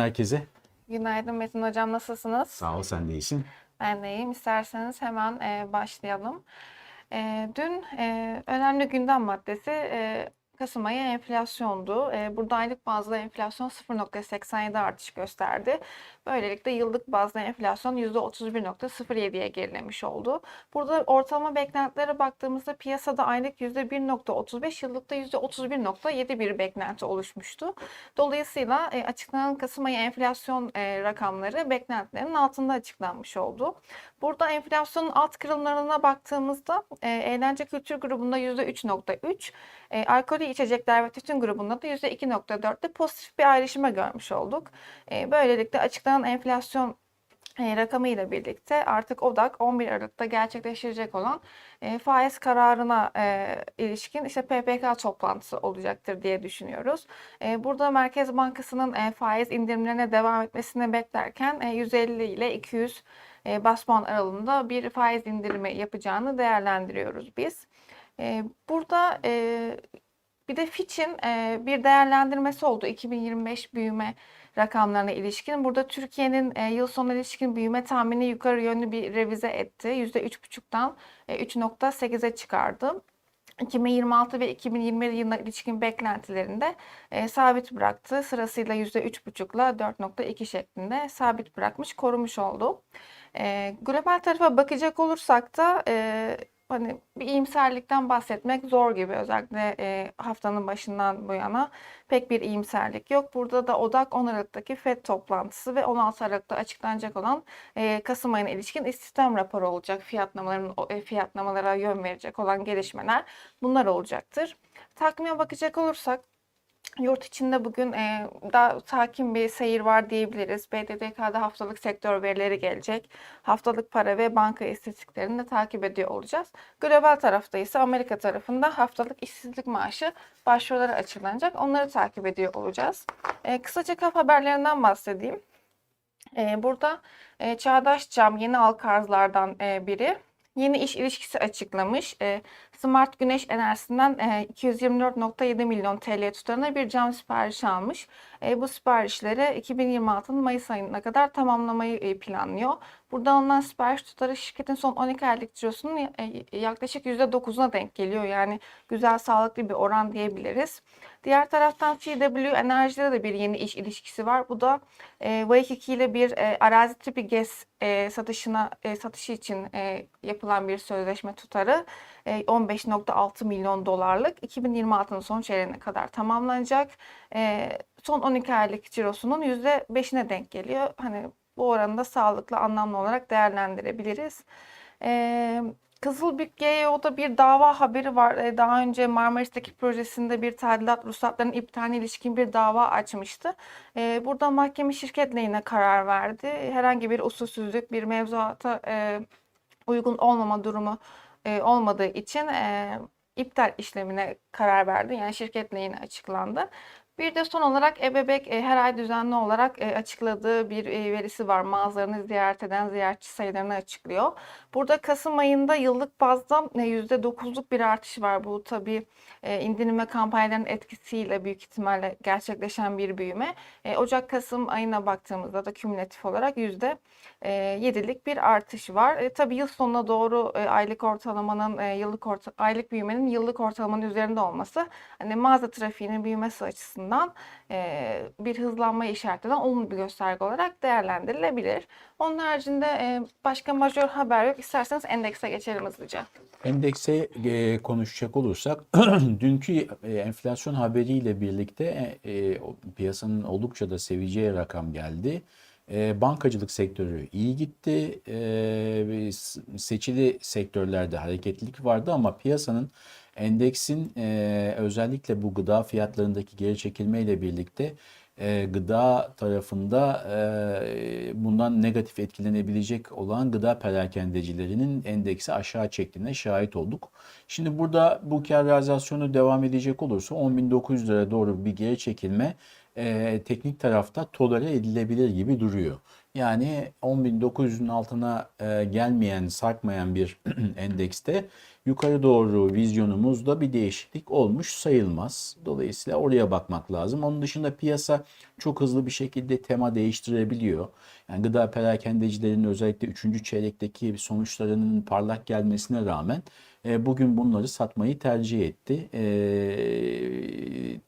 herkese. Günaydın Metin Hocam nasılsınız? Sağ ol sen de iyisin. Ben de iyiyim. İsterseniz hemen e, başlayalım. E, dün e, önemli gündem maddesi e, Kasım ayı enflasyondu. E, burada aylık bazda enflasyon 0.87 artış gösterdi. Böylelikle yıllık bazda enflasyon %31.07'ye gerilemiş oldu. Burada ortalama beklentilere baktığımızda piyasada aylık %1.35, yıllıkta %31.7 bir beklenti oluşmuştu. Dolayısıyla e, açıklanan Kasım ayı enflasyon e, rakamları beklentilerin altında açıklanmış oldu. Burada enflasyonun alt kırılımlarına baktığımızda e, eğlence kültür grubunda %3.3, e, alkolü içecekler ve tütün grubunda da %2.4'te pozitif bir ayrışma görmüş olduk. E, böylelikle açıklanan enflasyon e, rakamı ile birlikte artık odak 11 Aralık'ta gerçekleşecek olan e, faiz kararına e, ilişkin işte PPK toplantısı olacaktır diye düşünüyoruz. Burada Merkez Bankası'nın faiz indirimlerine devam etmesini beklerken e, 150 ile 200 e, bas puan aralığında bir faiz indirimi yapacağını değerlendiriyoruz biz. Burada bir de Fitch'in e, bir değerlendirmesi oldu 2025 büyüme rakamlarına ilişkin. Burada Türkiye'nin e, yıl sonuna ilişkin büyüme tahmini yukarı yönlü bir revize etti. %3,5'tan e, 3,8'e çıkardı. 2026 ve 2027 yılına ilişkin beklentilerinde e, sabit bıraktı. Sırasıyla %3,5 ile 4,2 şeklinde sabit bırakmış, korumuş oldu. E, global tarafa bakacak olursak da e, hani bir iyimserlikten bahsetmek zor gibi özellikle e, haftanın başından bu yana pek bir iyimserlik yok. Burada da odak 10 Aralık'taki FED toplantısı ve 16 Aralık'ta açıklanacak olan e, Kasım ayına ilişkin istihdam raporu olacak. Fiyatlamaların e, fiyatlamalara yön verecek olan gelişmeler bunlar olacaktır. Takvime bakacak olursak Yurt içinde bugün e, daha sakin bir seyir var diyebiliriz. BDDK'da haftalık sektör verileri gelecek. Haftalık para ve banka istatistiklerini de takip ediyor olacağız. Global tarafta ise Amerika tarafında haftalık işsizlik maaşı başvuruları açıklanacak. Onları takip ediyor olacağız. E, kısaca kaf haberlerinden bahsedeyim. E, burada e, Çağdaş Cam yeni halka arzlardan e, biri. Yeni iş ilişkisi açıklamış. E, Smart Güneş Enerjisi'nden e, 224.7 milyon TL tutarına bir cam siparişi almış. E, bu siparişleri 2026'nın Mayıs ayına kadar tamamlamayı e, planlıyor. Burada alınan sipariş tutarı şirketin son 12 aylık cirosunun e, yaklaşık %9'una denk geliyor. Yani güzel sağlıklı bir oran diyebiliriz. Diğer taraftan CW Enerji'de de bir yeni iş ilişkisi var. Bu da e, Waikiki ile bir e, arazi tipi gez e, satışına e, satışı için e, yapılan bir sözleşme tutarı e, 15.6 milyon dolarlık 2026'nın son çeyreğine kadar tamamlanacak. E, son 12 aylık cirosunun %5'ine denk geliyor. Hani bu oranı da sağlıklı anlamlı olarak değerlendirebiliriz. E, Kızılbük GEO'da bir dava haberi var. Daha önce Marmaris'teki projesinde bir tadilat ruhsatlarının iptaline ilişkin bir dava açmıştı. Burada mahkeme şirket lehine karar verdi. Herhangi bir usulsüzlük, bir mevzuata e, uygun olmama durumu e, olmadığı için e, iptal işlemine karar verdi. Yani şirket lehine açıklandı. Bir de son olarak EBEBEK e, her ay düzenli olarak e, açıkladığı bir e, verisi var. Mağazalarını ziyaret eden ziyaretçi sayılarını açıklıyor. Burada Kasım ayında yıllık bazda e, %9'luk bir artış var. Bu tabii e, indirme kampanyalarının etkisiyle büyük ihtimalle gerçekleşen bir büyüme. E, Ocak-Kasım ayına baktığımızda da kümülatif olarak %7'lik bir artış var. E, tabii yıl sonuna doğru e, aylık ortalamanın e, yıllık orta, aylık büyümenin yıllık ortalamanın üzerinde olması hani mağaza trafiğinin büyümesi açısından e, bir hızlanma işaret eden olumlu bir gösterge olarak değerlendirilebilir. Onun haricinde e, başka majör haber yok. İsterseniz endekse geçelim hızlıca. Endekse e, konuşacak olursak dünkü e, enflasyon haberiyle birlikte e, o piyasanın oldukça da seveceği rakam geldi. E, bankacılık sektörü iyi gitti. E, ve s- seçili sektörlerde hareketlilik vardı ama piyasanın endeksin e, özellikle bu gıda fiyatlarındaki geri çekilmeyle birlikte e, gıda tarafında e, bundan negatif etkilenebilecek olan gıda perakendecilerinin endeksi aşağı çektiğine şahit olduk. Şimdi burada bu kar realizasyonu devam edecek olursa 10.900 lira doğru bir geri çekilme e, teknik tarafta tolere edilebilir gibi duruyor. Yani 10.900'ün altına e, gelmeyen, sarkmayan bir endekste yukarı doğru vizyonumuzda bir değişiklik olmuş sayılmaz. Dolayısıyla oraya bakmak lazım. Onun dışında piyasa çok hızlı bir şekilde tema değiştirebiliyor. Yani gıda perakendecilerinin özellikle 3. çeyrekteki sonuçlarının parlak gelmesine rağmen e, bugün bunları satmayı tercih etti. E,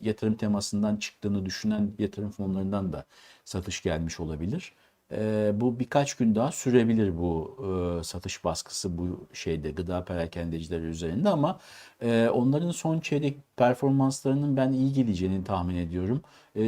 yatırım temasından çıktığını düşünen yatırım fonlarından da satış gelmiş olabilir. E, bu birkaç gün daha sürebilir bu e, satış baskısı bu şeyde gıda perakendecileri üzerinde ama e, onların son çeyrek performanslarının ben iyi geleceğini tahmin ediyorum. E,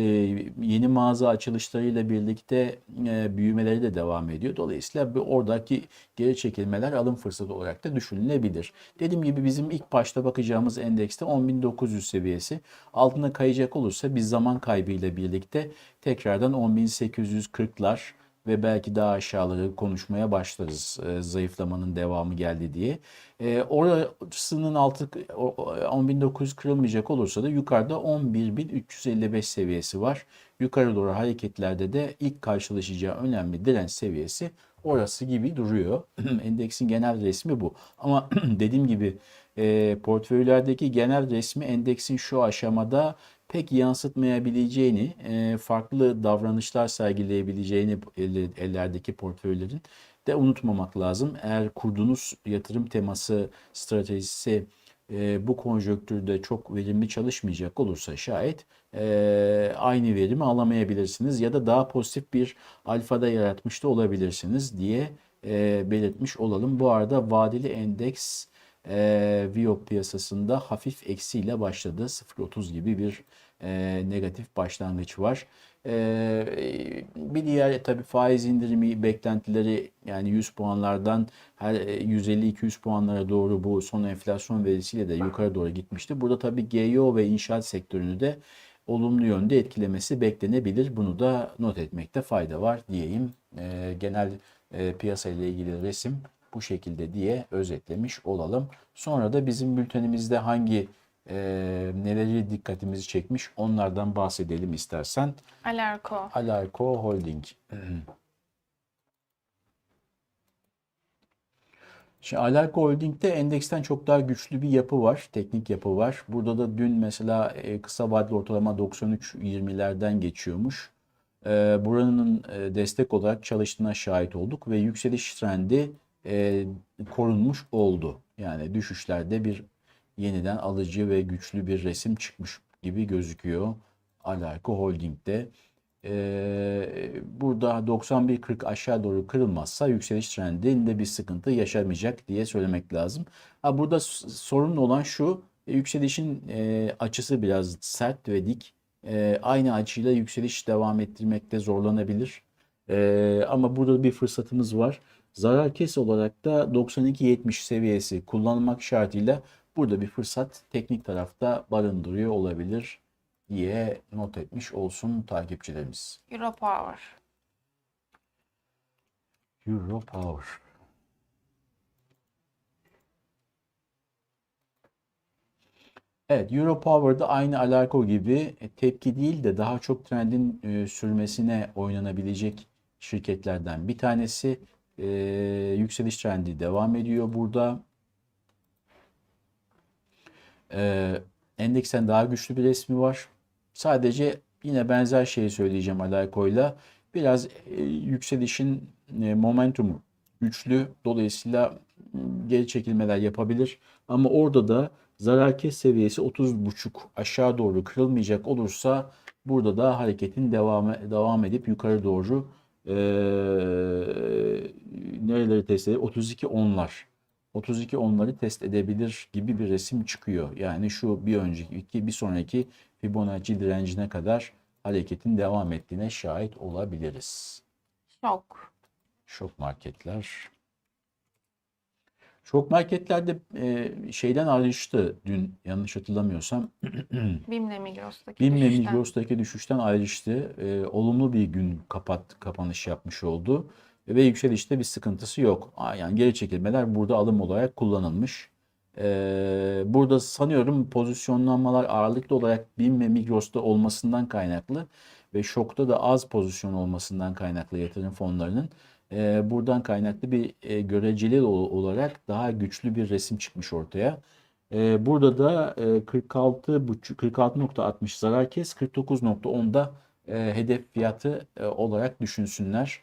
yeni mağaza açılışlarıyla birlikte e, büyümeleri de devam ediyor. Dolayısıyla bir oradaki geri çekilmeler alım fırsatı olarak da düşünülebilir. Dediğim gibi bizim ilk başta bakacağımız endekste 10.900 seviyesi. Altına kayacak olursa biz zaman kaybıyla birlikte tekrardan 10.840'lar ve belki daha aşağıları konuşmaya başlarız e, zayıflamanın devamı geldi diye. E, orasının altı o- o- 10.900 kırılmayacak olursa da yukarıda 11.355 seviyesi var. Yukarı doğru hareketlerde de ilk karşılaşacağı önemli direnç seviyesi orası gibi duruyor. Endeksin genel resmi bu. Ama dediğim gibi e, portföylerdeki genel resmi endeksin şu aşamada pek yansıtmayabileceğini, e, farklı davranışlar sergileyebileceğini elle- ellerdeki portföylerin de unutmamak lazım. Eğer kurduğunuz yatırım teması stratejisi e, bu konjonktürde çok verimli çalışmayacak olursa şayet e, aynı verimi alamayabilirsiniz ya da daha pozitif bir alfada yaratmış da olabilirsiniz diye belirtmiş olalım. Bu arada vadeli endeks e, Viyop piyasasında hafif eksiyle başladı. 0.30 gibi bir e, negatif başlangıç var. E, bir diğer tabii faiz indirimi beklentileri yani 100 puanlardan her e, 150-200 puanlara doğru bu son enflasyon verisiyle de yukarı doğru gitmişti. Burada tabii GEO ve inşaat sektörünü de olumlu yönde etkilemesi beklenebilir. Bunu da not etmekte fayda var diyeyim. E, genel e, piyasa ile ilgili resim bu şekilde diye özetlemiş olalım. Sonra da bizim bültenimizde hangi e, neleri dikkatimizi çekmiş onlardan bahsedelim istersen. Alarko. Alarko Holding. Şimdi Alarko Holding'de endeksten çok daha güçlü bir yapı var, teknik yapı var. Burada da dün mesela e, kısa vadeli ortalama 93.20'lerden geçiyormuş. E, buranın e, destek olarak çalıştığına şahit olduk ve yükseliş trendi e, korunmuş oldu. Yani düşüşlerde bir yeniden alıcı ve güçlü bir resim çıkmış gibi gözüküyor Alarko Holding'de. Ee, burada 91.40 aşağı doğru kırılmazsa yükseliş trendinde bir sıkıntı yaşamayacak diye söylemek lazım. Ha, burada sorun olan şu e, yükselişin e, açısı biraz sert ve dik. E, aynı açıyla yükseliş devam ettirmekte zorlanabilir. E, ama burada bir fırsatımız var. Zarar kes olarak da 92.70 seviyesi kullanmak şartıyla burada bir fırsat teknik tarafta barındırıyor olabilir diye not etmiş olsun takipçilerimiz. Europower. Euro Power. Evet, Euro Power'da aynı Alarko gibi e, tepki değil de daha çok trendin e, sürmesine oynanabilecek şirketlerden bir tanesi. E, yükseliş trendi devam ediyor burada. E, endeksten daha güçlü bir resmi var. Sadece yine benzer şeyi söyleyeceğim Alarko'yla. Biraz e, yükselişin e, momentumu güçlü. Dolayısıyla m, geri çekilmeler yapabilir. Ama orada da zarar kes seviyesi 30.5 aşağı doğru kırılmayacak olursa burada da hareketin devam devam edip yukarı doğru e, nereleri test edip 32 onlar 32 onları test edebilir gibi bir resim çıkıyor. Yani şu bir önceki bir sonraki Fibonacci direncine kadar hareketin devam ettiğine şahit olabiliriz. Şok. Şok marketler. Şok marketlerde e, şeyden ayrıştı dün yanlış hatırlamıyorsam. Bim'le Migros'taki BİM ve düşüşten. Migros'taki düşüşten ayrıştı. E, olumlu bir gün kapat kapanış yapmış oldu. Ve yükselişte bir sıkıntısı yok. Yani geri çekilmeler burada alım olarak kullanılmış. E, burada sanıyorum pozisyonlanmalar ağırlıklı olarak BİM ve Migros'ta olmasından kaynaklı ve şokta da az pozisyon olmasından kaynaklı yatırım fonlarının e, buradan kaynaklı bir e, göreceli ol- olarak daha güçlü bir resim çıkmış ortaya. E, burada da e, 46 buçuk- 46.60 zarar kes 49.10'da e, hedef fiyatı e, olarak düşünsünler.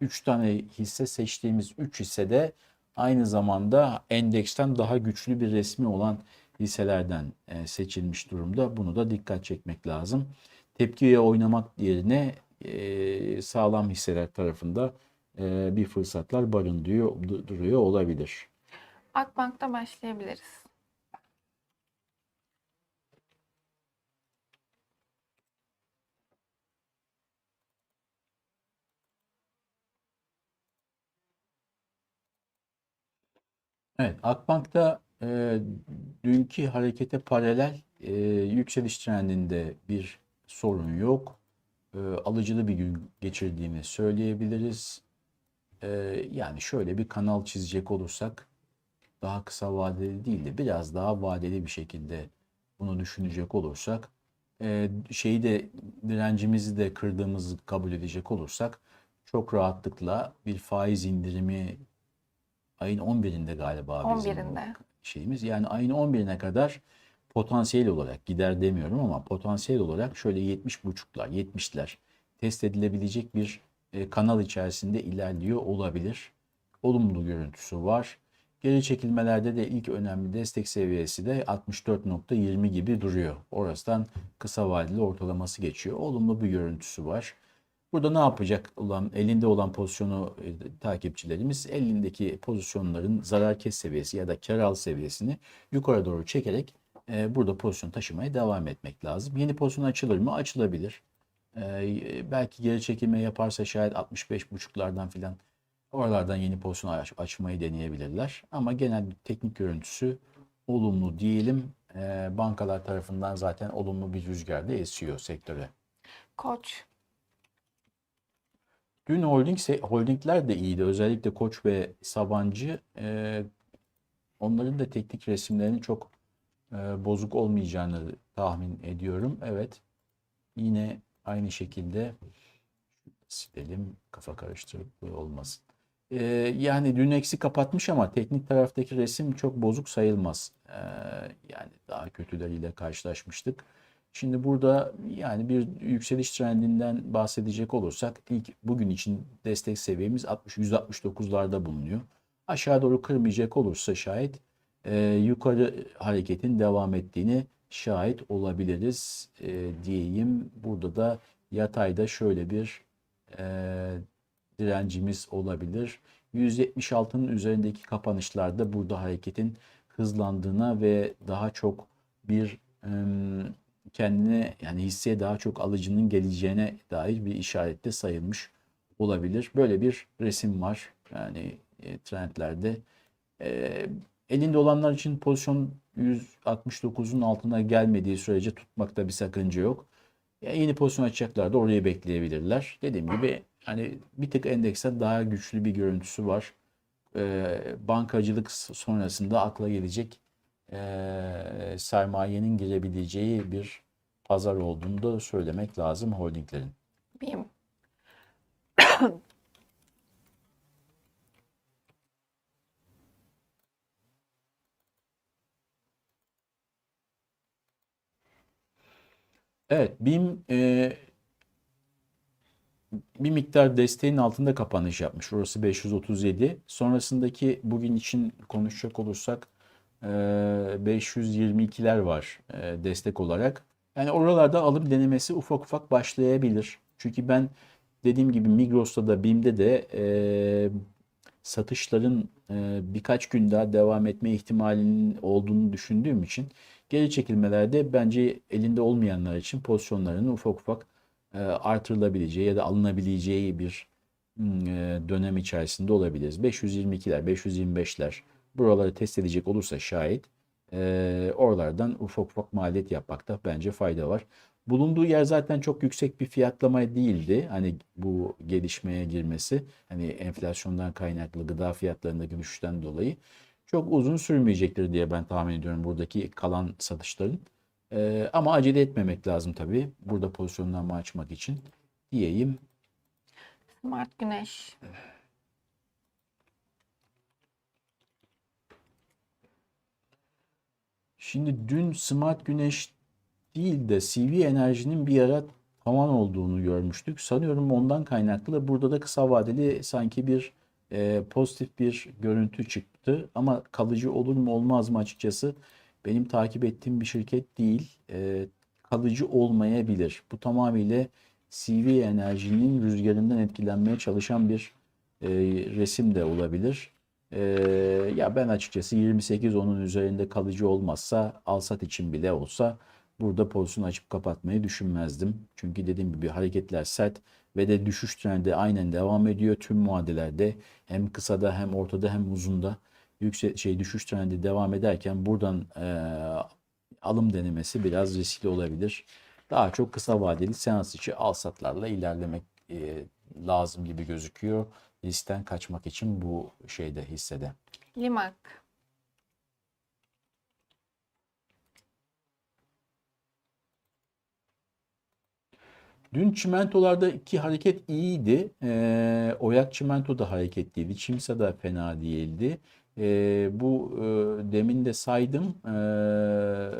3 tane hisse seçtiğimiz 3 hissede aynı zamanda endeksten daha güçlü bir resmi olan hisselerden e, seçilmiş durumda. Bunu da dikkat çekmek lazım. Tepkiye oynamak yerine e, sağlam hisseler tarafında e, bir fırsatlar barındırıyor du- duruyor olabilir. Akbank'ta başlayabiliriz. Evet, Akbank'ta e, dünkü harekete paralel e, yükseliş trendinde bir sorun yok. E, alıcılı bir gün geçirdiğini söyleyebiliriz. E, yani şöyle bir kanal çizecek olursak daha kısa vadeli değil de biraz daha vadeli bir şekilde bunu düşünecek olursak e, şeyi de direncimizi de kırdığımızı kabul edecek olursak çok rahatlıkla bir faiz indirimi ayın 11'inde galiba bizim 11'inde. şeyimiz. Yani ayın 11'ine kadar potansiyel olarak gider demiyorum ama potansiyel olarak şöyle 70.5'lar, 70'ler test edilebilecek bir e, kanal içerisinde ilerliyor olabilir. Olumlu görüntüsü var. Geri çekilmelerde de ilk önemli destek seviyesi de 64.20 gibi duruyor. Orasından kısa vadeli ortalaması geçiyor. Olumlu bir görüntüsü var. Burada ne yapacak olan elinde olan pozisyonu e, takipçilerimiz elindeki pozisyonların zarar kes seviyesi ya da kar al seviyesini yukarı doğru çekerek e, burada pozisyon taşımaya devam etmek lazım. Yeni pozisyon açılır mı? Açılabilir. E, belki geri çekilme yaparsa şayet 65.5'lardan filan oralardan yeni pozisyon aç- açmayı deneyebilirler. Ama genel teknik görüntüsü olumlu diyelim. E, bankalar tarafından zaten olumlu bir rüzgar da esiyor sektöre. Koç. Dün holding holdingler de iyiydi. Özellikle Koç ve Sabancı e, onların da teknik resimlerinin çok e, bozuk olmayacağını tahmin ediyorum. Evet. Yine aynı şekilde silelim kafa karıştırıklığı olmasın. E, yani dün eksi kapatmış ama teknik taraftaki resim çok bozuk sayılmaz. E, yani daha kötüleriyle karşılaşmıştık. Şimdi burada yani bir yükseliş trendinden bahsedecek olursak ilk bugün için destek seviyemiz 60 169'larda bulunuyor. Aşağı doğru kırmayacak olursa şayet e, yukarı hareketin devam ettiğini şahit olabiliriz e, diyeyim. Burada da yatayda şöyle bir e, direncimiz olabilir. 176'nın üzerindeki kapanışlarda burada hareketin hızlandığına ve daha çok bir em, kendine yani hisseye daha çok alıcının geleceğine dair bir işarette sayılmış olabilir. Böyle bir resim var yani e, trendlerde. E, elinde olanlar için pozisyon 169'un altına gelmediği sürece tutmakta bir sakınca yok. Ya yeni pozisyon açacaklar da orayı bekleyebilirler. Dediğim gibi hani bir tık endeksten daha güçlü bir görüntüsü var. E, bankacılık sonrasında akla gelecek e, sermayenin girebileceği bir pazar olduğunu da söylemek lazım holdinglerin. BİM. Evet, BİM e, bir miktar desteğin altında kapanış yapmış. Orası 537. Sonrasındaki bugün için konuşacak olursak e, 522'ler var e, destek olarak. Yani oralarda alım denemesi ufak ufak başlayabilir. Çünkü ben dediğim gibi Migros'ta da BİM'de de e, satışların e, birkaç gün daha devam etme ihtimalinin olduğunu düşündüğüm için geri çekilmelerde bence elinde olmayanlar için pozisyonlarının ufak ufak e, artırılabileceği ya da alınabileceği bir hmm, e, dönem içerisinde olabiliriz. 522'ler, 525'ler buraları test edecek olursa şayet e, oralardan ufak ufak maliyet yapmakta bence fayda var. Bulunduğu yer zaten çok yüksek bir fiyatlama değildi. Hani bu gelişmeye girmesi, hani enflasyondan kaynaklı gıda fiyatlarındaki düşüşten dolayı çok uzun sürmeyecektir diye ben tahmin ediyorum buradaki kalan satışların. Ee, ama acele etmemek lazım tabii burada pozisyonlanma açmak için diyeyim. Mart Güneş. Şimdi dün Smart Güneş değil de CV Enerji'nin bir ara tavan olduğunu görmüştük. Sanıyorum ondan kaynaklı burada da kısa vadeli sanki bir e, pozitif bir görüntü çıktı. Ama kalıcı olur mu olmaz mı açıkçası benim takip ettiğim bir şirket değil. E, kalıcı olmayabilir. Bu tamamıyla CV Enerji'nin rüzgarından etkilenmeye çalışan bir e, resim de olabilir. Ee, ya ben açıkçası 28 onun üzerinde kalıcı olmazsa alsat için bile olsa burada pozisyon açıp kapatmayı düşünmezdim. Çünkü dediğim gibi hareketler sert ve de düşüş trendi aynen devam ediyor tüm vadelerde hem kısada hem ortada hem uzunda yüksek şey düşüş trendi devam ederken buradan eee, alım denemesi biraz riskli olabilir. Daha çok kısa vadeli seans içi al satlarla ilerlemek eee, lazım gibi gözüküyor. Riskten kaçmak için bu şeyde hissede. Limak. Dün çimentolardaki hareket iyiydi. Ee, Oyak çimento da hareketliydi. Çimsa da fena değildi. Ee, bu e, demin de saydım. Ee,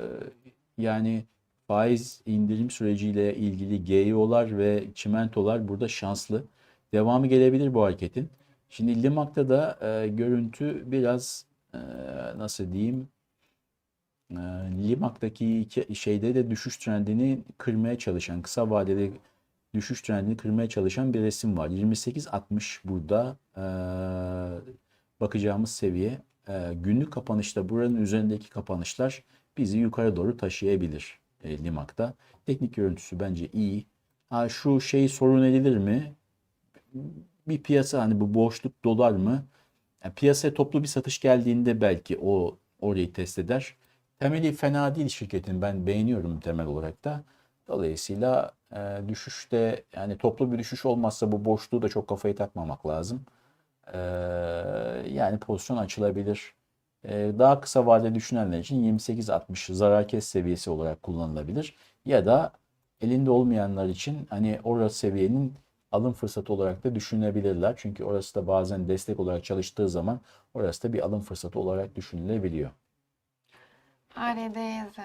yani faiz indirim süreciyle ilgili GEO'lar ve çimentolar burada şanslı. Devamı gelebilir bu hareketin. Şimdi Limak'ta da e, görüntü biraz e, nasıl diyeyim e, Limak'taki iki- şeyde de düşüş trendini kırmaya çalışan, kısa vadeli düşüş trendini kırmaya çalışan bir resim var. 28.60 burada e, bakacağımız seviye. E, günlük kapanışta buranın üzerindeki kapanışlar bizi yukarı doğru taşıyabilir e, Limak'ta. Teknik görüntüsü bence iyi. Ha, şu şey sorun edilir mi? Bir piyasa hani bu boşluk dolar mı? Yani piyasaya toplu bir satış geldiğinde belki o orayı test eder. Temeli fena değil şirketin. Ben beğeniyorum temel olarak da. Dolayısıyla e, düşüşte yani toplu bir düşüş olmazsa bu boşluğu da çok kafayı takmamak lazım. E, yani pozisyon açılabilir. E, daha kısa vadeli düşünenler için 28-60 zarar kes seviyesi olarak kullanılabilir. Ya da elinde olmayanlar için hani orası seviyenin alım fırsatı olarak da düşünebilirler. Çünkü orası da bazen destek olarak çalıştığı zaman orası da bir alım fırsatı olarak düşünülebiliyor. ARDYZ.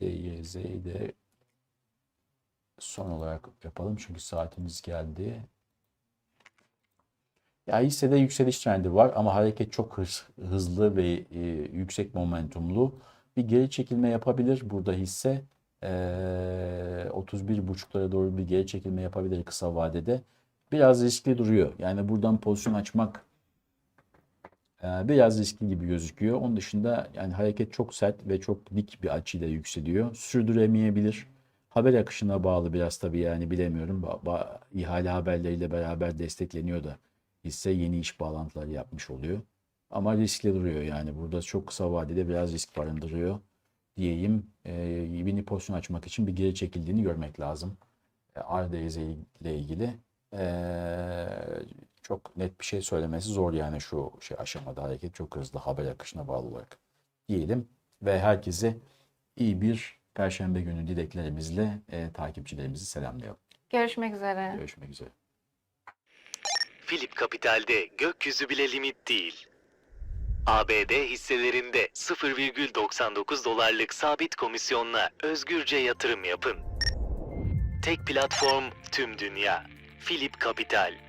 DYZ'yi de son olarak yapalım çünkü saatimiz geldi. Ya hissede yükseliş trendi var ama hareket çok hız, hızlı ve e, yüksek momentumlu. Bir geri çekilme yapabilir burada hisse. E, 31.5'lara doğru bir geri çekilme yapabilir kısa vadede. Biraz riskli duruyor. Yani buradan pozisyon açmak Biraz riskli gibi gözüküyor. Onun dışında yani hareket çok sert ve çok dik bir açıyla yükseliyor. Sürdüremeyebilir. Haber akışına bağlı biraz tabii yani bilemiyorum. Ba- ihale haberleriyle beraber destekleniyor da hisse yeni iş bağlantıları yapmış oluyor. Ama riskli duruyor yani. Burada çok kısa vadede biraz risk barındırıyor diyeyim. Ee, yeni pozisyon açmak için bir geri çekildiğini görmek lazım. E, RDZ ile ilgili. Ee, çok net bir şey söylemesi zor yani şu şey aşamada hareket çok hızlı haber akışına bağlı olarak diyelim ve herkese iyi bir Perşembe günü dileklerimizle e, takipçilerimizi selamlayalım. Görüşmek üzere. Görüşmek üzere. Philip Capital'de gökyüzü bile limit değil. ABD hisselerinde 0,99 dolarlık sabit komisyonla özgürce yatırım yapın. Tek platform tüm dünya. Philip Capital.